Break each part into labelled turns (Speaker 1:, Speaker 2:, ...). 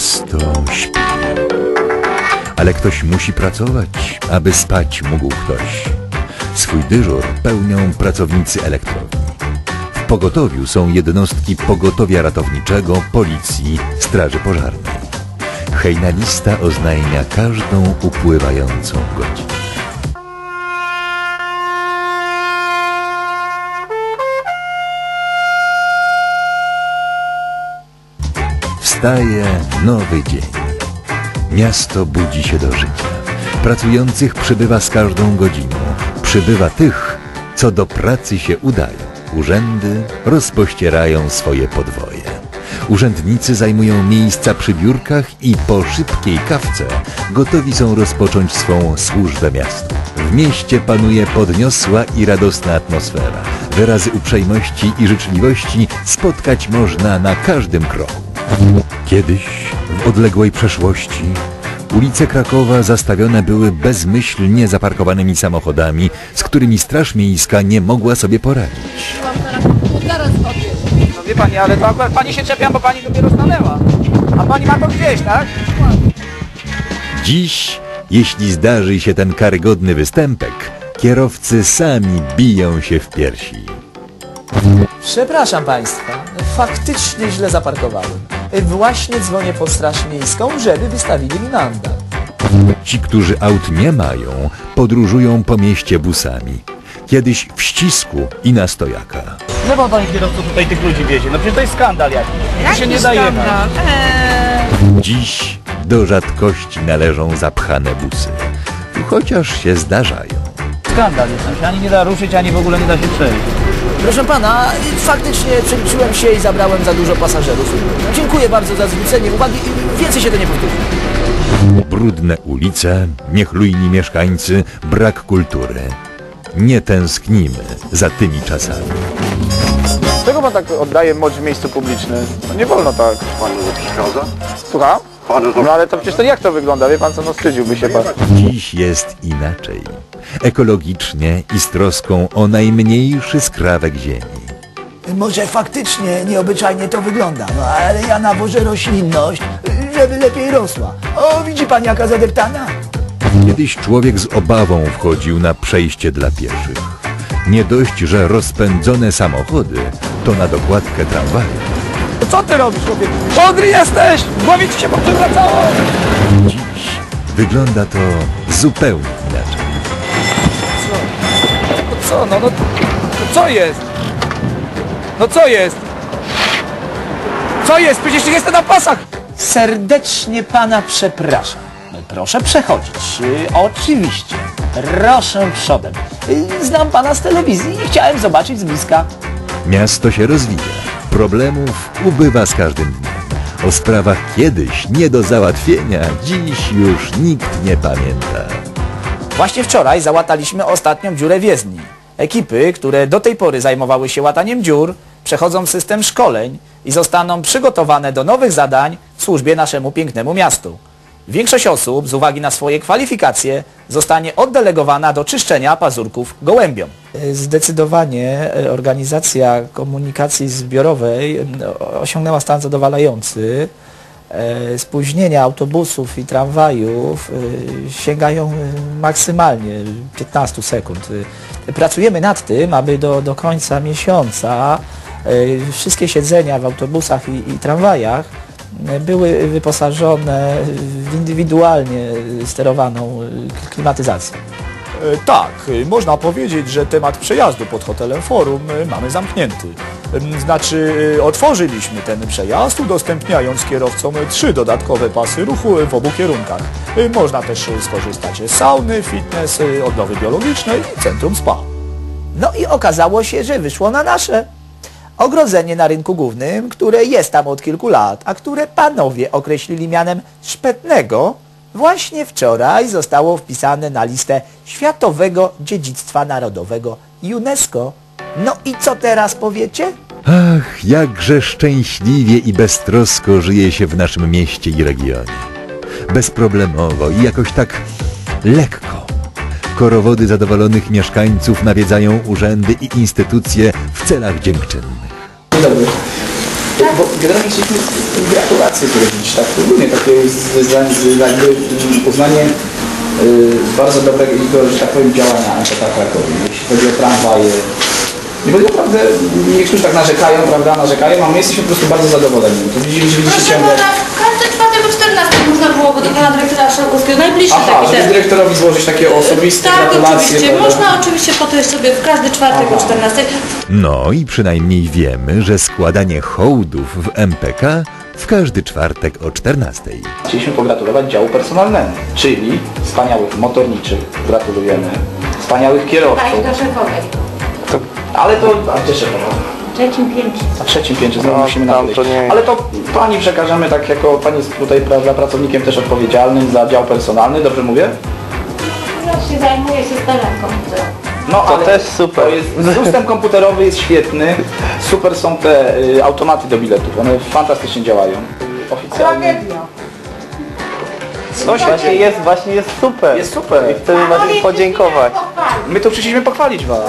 Speaker 1: Miasto śpi. Ale ktoś musi pracować, aby spać mógł ktoś. Swój dyżur pełnią pracownicy elektrowni. W pogotowiu są jednostki pogotowia ratowniczego, policji, straży pożarnej. Hejna lista oznajmia każdą upływającą godzinę. Wstaje nowy dzień. Miasto budzi się do życia. Pracujących przybywa z każdą godziną. Przybywa tych, co do pracy się udają. Urzędy rozpościerają swoje podwoje. Urzędnicy zajmują miejsca przy biurkach i po szybkiej kawce gotowi są rozpocząć swą służbę miastu. W mieście panuje podniosła i radosna atmosfera. Wyrazy uprzejmości i życzliwości spotkać można na każdym kroku. Kiedyś, w odległej przeszłości, ulice Krakowa zastawione były bezmyślnie zaparkowanymi samochodami, z którymi Straż Miejska nie mogła sobie poradzić.
Speaker 2: No wie pani, ale to akurat pani się czepiam, bo pani dopiero stanęła. A pani ma to gdzieś, tak?
Speaker 1: Dziś, jeśli zdarzy się ten karygodny występek, kierowcy sami biją się w piersi.
Speaker 3: Przepraszam Państwa, faktycznie źle zaparkowałem. Właśnie dzwonię po Straż Miejską, żeby wystawili mi mandat.
Speaker 1: Ci, którzy aut nie mają, podróżują po mieście busami. Kiedyś w ścisku i na stojaka.
Speaker 2: Nie ma pani kierowców tutaj tych ludzi wiezie. No przecież to jest skandal jakiś. To się nie daje.
Speaker 1: Dziś do rzadkości należą zapchane busy. Chociaż się zdarzają.
Speaker 2: Skandal jest. Tam się ani nie da ruszyć, ani w ogóle nie da się przejść.
Speaker 3: Proszę Pana, faktycznie przeliczyłem się i zabrałem za dużo pasażerów. Dziękuję bardzo za zwrócenie uwagi i więcej się to nie powtórzy.
Speaker 1: Brudne ulice, niechlujni mieszkańcy, brak kultury. Nie tęsknimy za tymi czasami.
Speaker 4: Czego pan tak oddaje moc w miejscu publicznym? No nie wolno tak.
Speaker 5: Panu to przeszkadza?
Speaker 4: Słucham?
Speaker 5: Panu to...
Speaker 4: No ale to przecież to jak to wygląda? Wie pan co, no wstydziłby się pan.
Speaker 1: Dziś jest inaczej. Ekologicznie i z troską o najmniejszy skrawek ziemi.
Speaker 6: Może faktycznie nieobyczajnie to wygląda, no ale ja nawożę roślinność, żeby lepiej rosła. O, widzi pan jaka zadeptana?
Speaker 1: Kiedyś człowiek z obawą wchodził na przejście dla pieszych. Nie dość, że rozpędzone samochody, to na dokładkę tramwaju.
Speaker 4: Co ty robisz, człowieku? Mądry jesteś! Głowie ci się poprzewracało!
Speaker 1: Dziś wygląda to zupełnie
Speaker 4: co, no, no, no co jest? No co jest? Co jest? Przecież jestem na pasach!
Speaker 3: Serdecznie Pana przepraszam. Proszę przechodzić. Y, Oczywiście. Proszę przodem. Y, Znam Pana z telewizji i chciałem zobaczyć z bliska.
Speaker 1: Miasto się rozwija. Problemów ubywa z każdym dniem. O sprawach kiedyś nie do załatwienia, dziś już nikt nie pamięta.
Speaker 3: Właśnie wczoraj załataliśmy ostatnią dziurę w jezdni. Ekipy, które do tej pory zajmowały się łataniem dziur, przechodzą system szkoleń i zostaną przygotowane do nowych zadań w służbie naszemu pięknemu miastu. Większość osób z uwagi na swoje kwalifikacje zostanie oddelegowana do czyszczenia pazurków gołębiom. Zdecydowanie e, organizacja komunikacji zbiorowej osiągnęła stan zadowalający. E, Spóźnienia autobusów i tramwajów e, sięgają e, maksymalnie 15 sekund. Pracujemy nad tym, aby do, do końca miesiąca wszystkie siedzenia w autobusach i, i tramwajach były wyposażone w indywidualnie sterowaną klimatyzację.
Speaker 7: E, Tak, można powiedzieć, że temat przejazdu pod hotelem Forum e, mamy zamknięty. Znaczy, e, otworzyliśmy ten przejazd, udostępniając kierowcom trzy dodatkowe pasy ruchu w obu kierunkach. Można też skorzystać z sauny, fitness, odnowy biologicznej i centrum spa.
Speaker 3: No i okazało się, że wyszło na nasze. Ogrodzenie na rynku głównym, które jest tam od kilku lat, a które panowie określili mianem szpetnego, właśnie wczoraj zostało wpisane na listę Światowego Dziedzictwa Narodowego UNESCO. No i co teraz powiecie?
Speaker 1: Ach, jakże szczęśliwie i beztrosko żyje się w naszym mieście i regionie. Bezproblemowo i jakoś tak lekko. Korowody zadowolonych mieszkańców nawiedzają urzędy i instytucje w celach dziękczynnych.
Speaker 2: Bo generalnie chcieliśmy gratulacje zrobić, tak ogólnie takie jakby uznanie y, bardzo dobrego, że tak powiem, działania MPK Krakowi. Jeśli chodzi o tramwaje, i bo naprawdę niektórzy tak narzekają, prawda, narzekają, a my jesteśmy po prostu bardzo zadowoleni. To widzicie, widzicie
Speaker 5: Proszę
Speaker 2: ciągle...
Speaker 5: pana, każdy czwartek o 14 można było, bo do pana dyrektora Szałkowskiego najbliższy
Speaker 2: Aha,
Speaker 5: taki
Speaker 2: żeby
Speaker 5: termin.
Speaker 2: dyrektorowi złożyć takie osobiste
Speaker 5: Tak,
Speaker 2: gratulacje.
Speaker 5: oczywiście.
Speaker 2: prawda?
Speaker 5: Można oczywiście podejść sobie w każdy czwartek o 14.
Speaker 1: No i przynajmniej wiemy, że składanie hołdów w MPK w każdy czwartek o 14.
Speaker 2: Chcieliśmy pogratulować działu personalnemu, czyli wspaniałych motorniczych, gratulujemy, wspaniałych kierowców.
Speaker 5: Tak, do szefowej.
Speaker 2: Ale to, a gdzie szefowa?
Speaker 5: W trzecim piętrze.
Speaker 2: Na trzecim piętrze znowu
Speaker 4: No,
Speaker 2: musimy
Speaker 4: tam
Speaker 2: na
Speaker 4: to nie-
Speaker 2: Ale to pani przekażemy tak jako pani jest tutaj prawda, pracownikiem też odpowiedzialnym za dział personalny, dobrze mówię?
Speaker 5: Ja się zajmuję systemem komputerowym.
Speaker 2: No
Speaker 4: To
Speaker 2: ale
Speaker 4: też super.
Speaker 2: To jest, system komputerowy jest świetny, super są te y, automaty do biletów, one fantastycznie działają. Oficjalnie.
Speaker 4: Coś właśnie jest, właśnie jest super.
Speaker 2: Jest super.
Speaker 4: I chcemy właśnie podziękować.
Speaker 2: My tu przyszliśmy pochwalić was.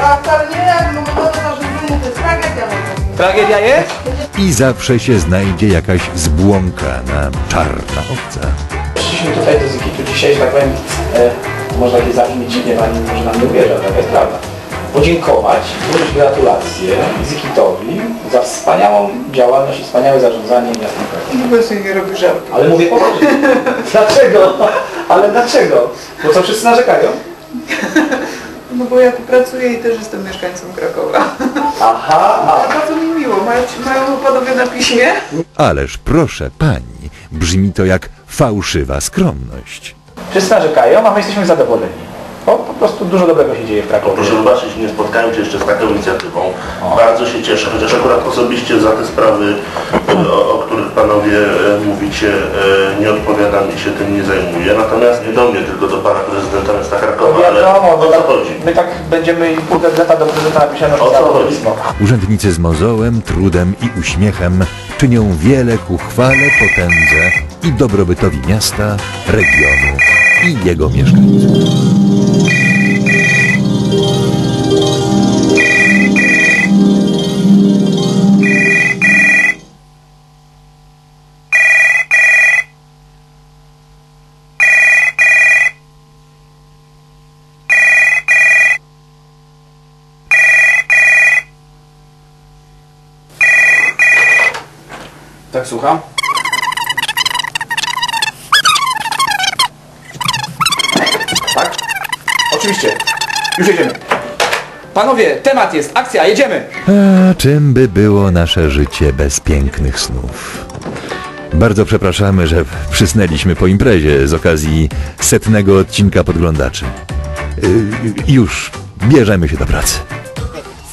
Speaker 8: No to jest tragedia. no.
Speaker 2: Tragedia jest?
Speaker 1: I zawsze się znajdzie jakaś zbłąkana czarna owca.
Speaker 2: Przyszliśmy tutaj do Zikitu dzisiaj, że tak powiem, e, może takie zabrzmi dziwnie, pani może nam nie uwierza, ale taka jest prawda. Podziękować, złożyć gratulacje Zikitowi za wspaniałą działalność i wspaniałe zarządzanie miastem Kraków.
Speaker 8: W ogóle sobie nie robi żartu.
Speaker 2: Ale mówię poważnie. dlaczego? Ale dlaczego? Bo co wszyscy narzekają?
Speaker 8: No bo ja tu pracuję i też jestem mieszkańcem Krakowa.
Speaker 2: Aha,
Speaker 8: A bardzo mi miło, mają, mają panowie na piśmie.
Speaker 1: Ależ proszę pani, brzmi to jak fałszywa skromność.
Speaker 2: wszyscy narzekają, a my jesteśmy zadowoleni. Bo po prostu dużo dobrego się dzieje w Krakowie.
Speaker 9: Proszę wybaczyć, nie spotkałem się jeszcze z taką inicjatywą. Bardzo się cieszę, chociaż akurat osobiście za te sprawy, o, o których panowie e, mówicie, e, nie odpowiadam i się tym nie zajmuję. Natomiast nie do mnie, tylko do pana prezydenta miasta Krakowa, ale
Speaker 2: Wiadomo,
Speaker 9: o
Speaker 2: bo
Speaker 9: co
Speaker 2: tak,
Speaker 9: chodzi?
Speaker 2: my tak będziemy i pół gazeta do prezydenta napiszemy, że
Speaker 9: O co chodzi?
Speaker 2: pismo.
Speaker 1: Urzędnicy z mozołem, trudem i uśmiechem czynią wiele ku chwale, potędze i dobrobytowi miasta, regionu i jego mieszkańców.
Speaker 2: Tak, słucham? Tak? Oczywiście. Już jedziemy. Panowie, temat jest, akcja, jedziemy!
Speaker 1: A czym by było nasze życie bez pięknych snów? Bardzo przepraszamy, że przysnęliśmy po imprezie z okazji setnego odcinka podglądaczy. Yy, już, bierzemy się do pracy.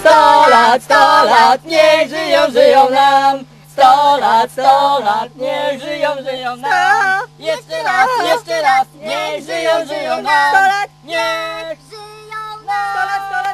Speaker 10: Sto lat, sto lat, niech żyją, żyją nam. Sto lat, sto lat, niech żyją, żyją nam. Jeszcze raz, jeszcze raz, niech żyją, żyją nam. Sto lat, niech żyją nam. Sto lat, sto lat.